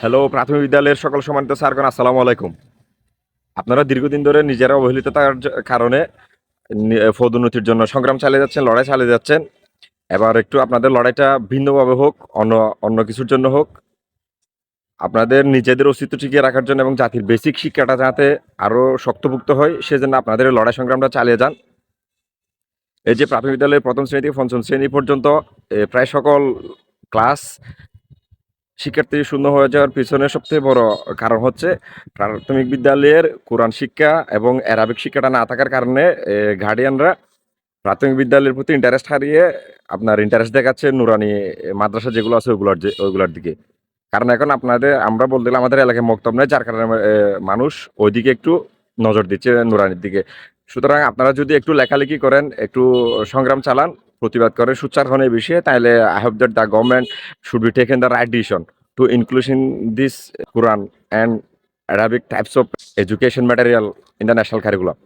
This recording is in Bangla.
হ্যালো প্রাথমিক বিদ্যালয়ের সকল সম্মানিত স্যারগণ, আসসালামু আলাইকুম। আপনারা দীর্ঘদিন ধরে নিজেরা অবহেলিততার কারণে পদোন্নতির জন্য সংগ্রাম চালিয়ে যাচ্ছেন, লড়াই চালিয়ে যাচ্ছেন। এবার একটু আপনাদের লড়াইটা ভিন্নভাবে হোক, অন্য অন্য কিছুর জন্য হোক, আপনাদের নিজেদের অস্তিত্ব টিকিয়ে রাখার জন্য এবং জাতির বেসিক শিক্ষাটা যাতে আরও শক্তভুক্ত হয়, সেজন্য আপনাদের লড়াই সংগ্রামটা চালিয়ে যান। এই যে প্রাথমিক বিদ্যালয়ের প্রথম শ্রেণি থেকে পঞ্চম শ্রেণি পর্যন্ত প্রায় সকল ক্লাস শিক্ষার্থী শূন্য হয়ে যাওয়ার পিছনে সবচেয়ে বড় কারণ হচ্ছে প্রাথমিক বিদ্যালয়ের কোরআন শিক্ষা এবং অ্যারাবিক শিক্ষাটা না থাকার কারণে গার্ডিয়ানরা প্রাথমিক বিদ্যালয়ের প্রতি ইন্টারেস্ট হারিয়ে আপনার ইন্টারেস্ট দেখাচ্ছে নুরানি মাদ্রাসা যেগুলো আছে ওগুলোর যে ওইগুলোর দিকে। কারণ এখন আপনাদের, আমরা বলতে গেলে আমাদের এলাকায় মক্তব নেই, যার কারণে মানুষ ওইদিকে একটু নজর দিচ্ছে নুরানির দিকে। সুতরাং আপনারা যদি একটু লেখালেখি করেন, একটু সংগ্রাম চালান প্রতিবাদ করে সুচার হন বিষয়ে তাহলে I hope that the government should be taken the right decision to inclusion this Quran and Arabic types of education material in the national curriculum.